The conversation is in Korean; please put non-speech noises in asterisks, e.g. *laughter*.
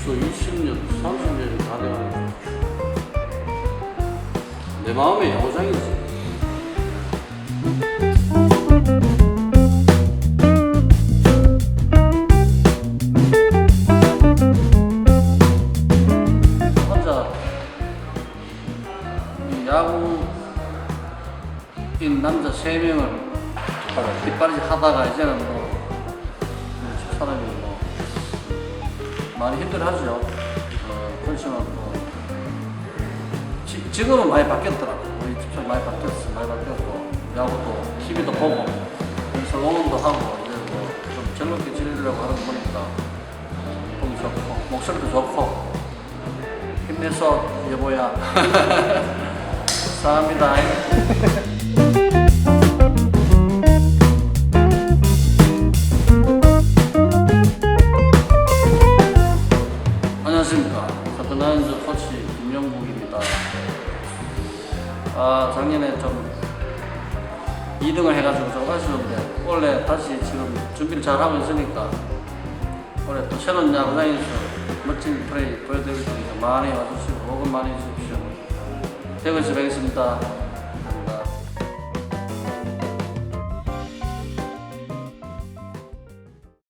벌써 20년, 30년이 다 돼가네. 내 마음의 야구장이지. 혼자 명을 뒷바라지 하다가 이제는 뭐이 사람이 뭐 많이 힘들어하죠. 어, 그렇지만 뭐 지, 지금은 많이 바뀌었더라고. 우리 집좀 많이 바뀌었어, 많이 바뀌었고 야구도 TV도 보고 그래서 응원도 하고 이제 뭐좀 즐겁게 지내려고 하는 거 보니까 보기 좋고 목소리도 좋고 힘내서 여보야. *laughs* 사랑합니다. 사토나인즈 코치 김영국입니다. 아, 작년에 좀 2등을 해가지고 좀 아쉬운데, 원래 다시 지금 준비를 잘 하고 있으니까, 올해 또 새로운 야구장에서 멋진 플레이 보여드릴 테니까 많이 와주시고, 응원 많이 해주십시오. 대구에서 뵙겠습니다.